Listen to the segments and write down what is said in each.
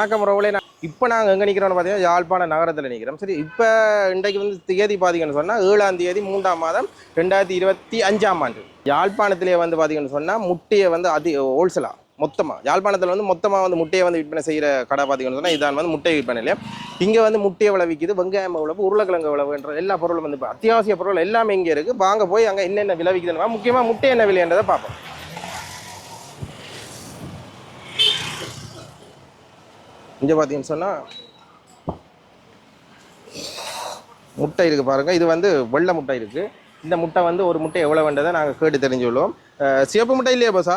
வணக்கம் ரோவலே நான் இப்போ நாங்கள் எங்கே நிற்கிறோம்னு பார்த்தீங்கன்னா யாழ்ப்பாண நகரத்தில் நிற்கிறோம் சரி இப்போ இன்றைக்கு வந்து தேதி பார்த்தீங்கன்னு சொன்னால் ஏழாம் தேதி மூன்றாம் மாதம் ரெண்டாயிரத்தி இருபத்தி அஞ்சாம் ஆண்டு. யாழ்ப்பாணத்திலே வந்து பார்த்தீங்கன்னு சொன்னால் முட்டையை வந்து அதி ஹோல்சேலாக மொத்தமாக யாழ்ப்பாணத்தில் வந்து மொத்தமாக வந்து முட்டையை வந்து விற்பனை செய்கிற கடை பார்த்தீங்கன்னு சொன்னால் இதான் வந்து முட்டை விற்பனை இல்லையா இங்கே வந்து முட்டையை விளைவிக்குது வெங்காயம் விளவு உருளைக்கிழங்கு விளவுன்ற எல்லா பொருளும் வந்து இப்போ அத்தியாவசிய பொருள் எல்லாமே இங்கே இருக்குது வாங்க போய் அங்கே என்னென்ன விளைவிக்குதுன்னா முக்கியமாக முட்டை என்ன விலைன்றதை பார்ப்போம். இங்கே பார்த்தீங்கன்னு சொன்னால் முட்டை இருக்குது பாருங்கள் இது வந்து வெள்ளை முட்டை இருக்குது இந்த முட்டை வந்து ஒரு முட்டை எவ்வளோ வேண்டதை நாங்கள் கேட்டு தெரிஞ்சுள்ளோம். சிவப்பு முட்டை இல்லையா போசா?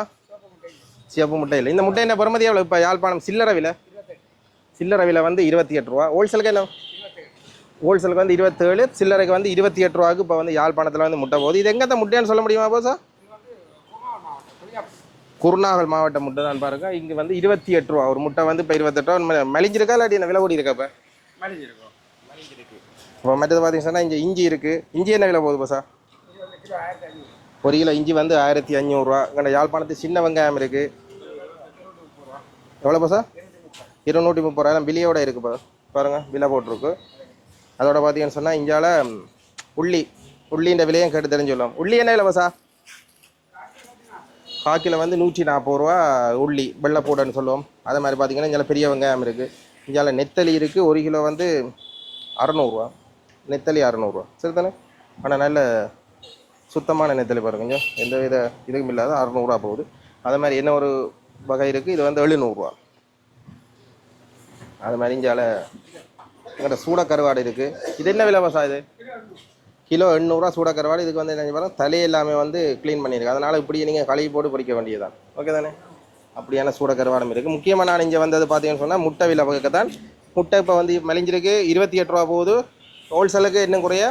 சிவப்பு முட்டை இல்லை. இந்த முட்டை என்ன பெறுமதி எவ்வளோ இப்போ யாழ்ப்பாணம் சில்லறை விலை? சில்லறை விலை வந்து இருபத்தி எட்டு ரூபா. ஹோல்சேலுக்கு என்ன? ஹோல்சேலுக்கு வந்து இருபத்தேழு சில்லறைக்கு வந்து இருபத்தி எட்டு ரூபாய்க்கு இப்போ வந்து யாழ்ப்பாணத்தில் வந்து முட்டை போகுது. இது எங்கே முட்டைன்னு சொல்ல முடியுமா போசா? குருநாகல் மாவட்ட முட்டை தான் பாருங்க. இங்கே வந்து இருபத்தி எட்டு ரூபா. ஒரு முட்டை வந்து இப்போ இருபத்தெட்டு ரூபா. மலிஞ்சிருக்கா இல்லாட்டி என்ன விலை கூடி இருக்கா இப்போ? மலிஞ்சிருக்கும். இப்போ மற்றது பார்த்தீங்கன்னா இங்கே இஞ்சி இருக்குது இஞ்சி என்ன விலை போகுது பசா? ஒரு கிலோ இஞ்சி வந்து ஆயிரத்தி அஞ்சூறுரூவா இங்கே யாழ்ப்பாணத்து சின்ன வெங்காயம் இருக்குது எவ்வளோ பசா? இருநூற்றி முப்பது ரூபாய் பில்லியோட இருக்குது பா. பாருங்க பில்லை போட்டிருக்கு. அதோட பார்த்தீங்கன்னு சொன்னால் இந்தியாவில் உள்ளி உள்ளின்ற விலையும் கேட்டு தெரிஞ்சுள்ளோம் உள்ளி என்ன விலை பசா? காக்கில் வந்து நூற்றி நாற்பது ரூபா உள்ளி வெள்ளைப்பூடன்னு சொல்லுவோம். அதே மாதிரி பார்த்தீங்கன்னா இங்கே பெரிய வெங்காயம் இருக்குது இங்கே நெத்தலி இருக்குது ஒரு கிலோ வந்து அறநூறுவா நெத்தலி அறநூறுவா சரி தானே? ஆனால் நல்ல சுத்தமான நெத்தலி பாருங்க. கொஞ்சம் எந்த வித இதுவும் இல்லாத அறநூறுவா போகுது. அதே மாதிரி என்ன ஒரு வகை இருக்குது இது வந்து எழுநூறுவா அது மாதிரி இங்கால எங்கள்கிட்ட சூட கருவாடு இருக்குது இது என்ன விலை பசா இது? கிலோ எண்ணூறுரூவா சூடாக கருவாடு இதுக்கு வந்து என்ன பாருங்க தலை எல்லாமே வந்து க்ளீன் பண்ணியிருக்கு அதனால் இப்படியே நீங்கள் கழுவி போட்டு பொறிக்க வேண்டியதுதான். ஓகே தானே? அப்படியான சூட கருவாடும் இருக்குது முக்கியமாக நான் இங்கே வந்தது பார்த்தீங்கன்னு சொன்னால் முட்டை விலை பக்கத்தான் முட்டை இப்போ வந்து மலிஞ்சிருக்கு. இருபத்தி எட்டு ரூபா போகுது. ஹோல்சேலுக்கு இன்னும் குறைய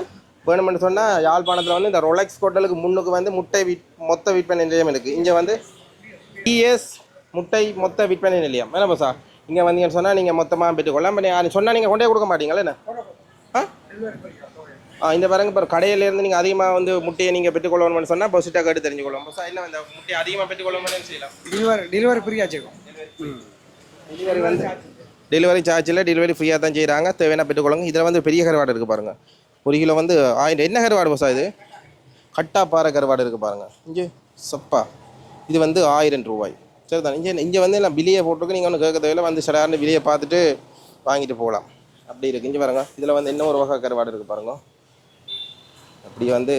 வேணும்னு சொன்னால் யாழ்ப்பாணத்தில் வந்து இந்த ரொலெக்ஸ் ஹோட்டலுக்கு முன்னுக்கு வந்து முட்டை விற் மொத்த விற்பனை நிலையம் இருக்குது இங்கே வந்து டிஎஸ் முட்டை மொத்த விற்பனை நிலையம். என்ன பசா இங்கே வந்தீங்கன்னு சொன்னால் நீங்கள் மொத்தமாக பெற்றுக்கொள்ளலாம் இப்போ நீங்கள் சொன்னால் நீங்கள் கொண்டே கொடுக்க மாட்டீங்களா என்ன? ஆ? ஆ இந்த பாருங்க இப்போ கடையிலேருந்து நீங்கள் அதிகமாக வந்து முட்டையை நீங்கள் பெற்றுக்கொள்ளணும்னு சொன்னால் பொசிட்டாக கேட்டு தெரிஞ்சுக்கொள்ளும் பசா இல்லை இந்த முட்டையை அதிகமாக பெற்றுக்கொள்ளணும்னு செய்யலாம்? டெலிவரி டெலிவரி ஃப்ரீயாக செய்வோம் டெலிவரி வந்து டெலிவரி சார்ஜில் டெலிவரி ஃப்ரீயாக தான் செய்கிறாங்க தேவையான பெற்றுக்கொள்ளுங்க. இதில் வந்து பெரிய கருவாடு இருக்குது பாருங்கள் ஒரு கிலோ வந்து ஆயிரம் என்ன கருவாடு பசா இது? கட்டாப்பாறை கருவாடு இருக்குது பாருங்கள் இங்கே சப்பா. இது வந்து ஆயிரம் ரூபாய். சரிதான்? இங்கே இங்கே வந்து எல்லாம் பில்லியை போட்டிருக்கு. நீங்கள் ஒன்று கேட்க தேவையில்ல. வந்து சடார்னு பில்லியை பார்த்துட்டு வாங்கிட்டு போகலாம். அப்படி இருக்குது இங்கே பாருங்க. இதில் வந்து இன்னும் ஒரு வகை கருவாடு இருக்குது பாருங்க. அப்படி வந்து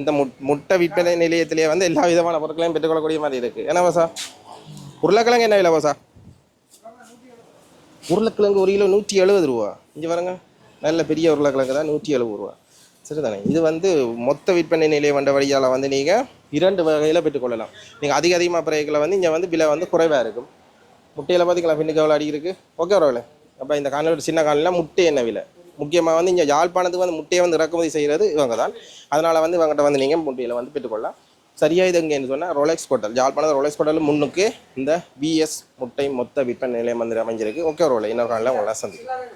இந்த முட் முட்டை விற்பனை நிலையத்திலேயே வந்து எல்லா விதமான பொருட்களையும் பெற்றுக்கொள்ளக்கூடிய மாதிரி இருக்குது என்ன பசா? உருளைக்கிழங்கு என்ன விலை பசா? உருளைக்கிழங்கு ஒரு கிலோ நூற்றி எழுபது ரூபா. இங்கே பாருங்க. நல்ல பெரிய உருளைக்கிழங்கு தான் நூற்றி எழுபது ரூபா. சரிதானே? இது வந்து மொத்த விற்பனை நிலையம் வந்த வழியால் வந்து நீங்கள் இரண்டு வகையில் பெற்றுக்கொள்ளலாம். நீங்கள் அதிக அதிகமாக பிறகுல வந்து இங்கே வந்து விலை வந்து குறைவாக இருக்கும். முட்டையில் பார்த்தீங்களா பின்னுக்கு எவ்வளோ அடி இருக்குது ஓகே பரவாயில்ல அப்போ இந்த காலையில் சின்ன காலையில் முட்டை என்ன விலை. முக்கியமாக வந்து இங்கே யாழ்ப்பாணத்துக்கு வந்து முட்டையை வந்து இறக்குமதி செய்கிறது இவங்க தான் அதனால் வந்து இவங்ககிட்ட வந்து நீங்கள் முட்டையில் வந்து பெற்றுக்கொள்ளலாம். சரியாக இது எங்கேன்னு சொன்னால் Rolex hotel Yazhpanam Rolex hotel முன்னுக்கு இந்த விஎஸ் முட்டை மொத்த விற்பனை நிலையம் வந்து அமைஞ்சிருக்கு. ஓகே ஒரு இன்னொரு காலையில் உங்களால் சந்திக்கும்